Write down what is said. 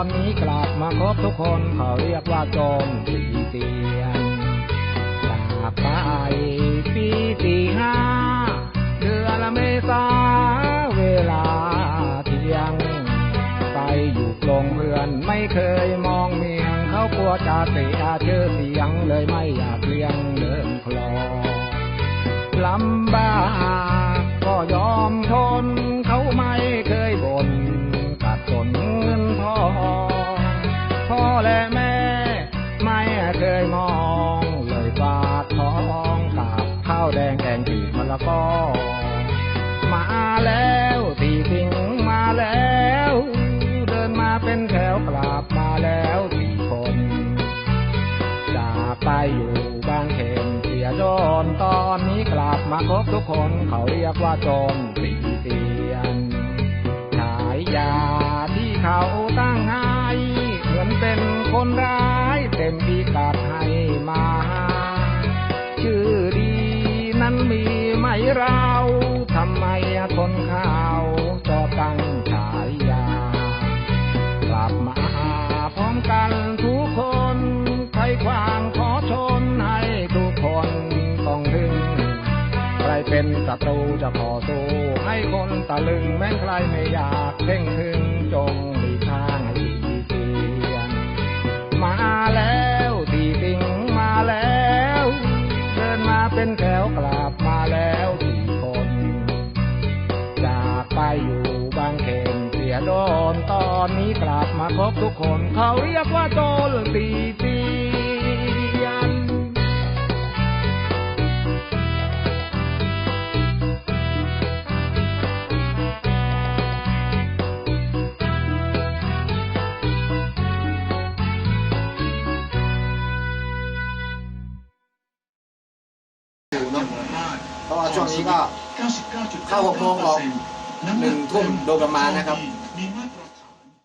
ครบทุกคนเขาเรียกว่าโจรตีเตียนจากไปปีสี่ห้าเดือนละเมษาเวลาเที่ยง ไปอยู่กลงเรือนไม่เคยมองเมียง เขากลัวจะเสียชื่อเสียงเลยไม่อยากเลี้ยงเดินคลอลำบากก็ยอมทน แดงแกงจืดมะละกอมาแล้วตีทิ้งมาแล้ว เดินมาเป็นแถวกลับมาแล้วสี่คนจากไปอยู่บางเขนเสียโดนตอนนี้กลับมาครบทุกคนเขาเรียกว่าจรสีเตียนฉายาที่เขาตั้งให้เหมือนเป็นคนร้ายเต็มพิกัดให้มา มีไหมเราทำไมคนข่าวจอตั้งฉายากลับมาพร้อมกันทุกคนใครขวางขอชนให้ทุกคนต้องถึง ใครเป็นศัตรูจะขอสู้ให้คนตะลึงแม้ใครไม่อยากเพ่งถึง อนนี้กลับมาครบทุกคน เขาเรียกว่าโจรตีเตียนอยู่เนอะเพราะว่าช่วงนี้ก็เข้าหกโมงออกหนึ่งทุ่มโดยประมาณนะครับ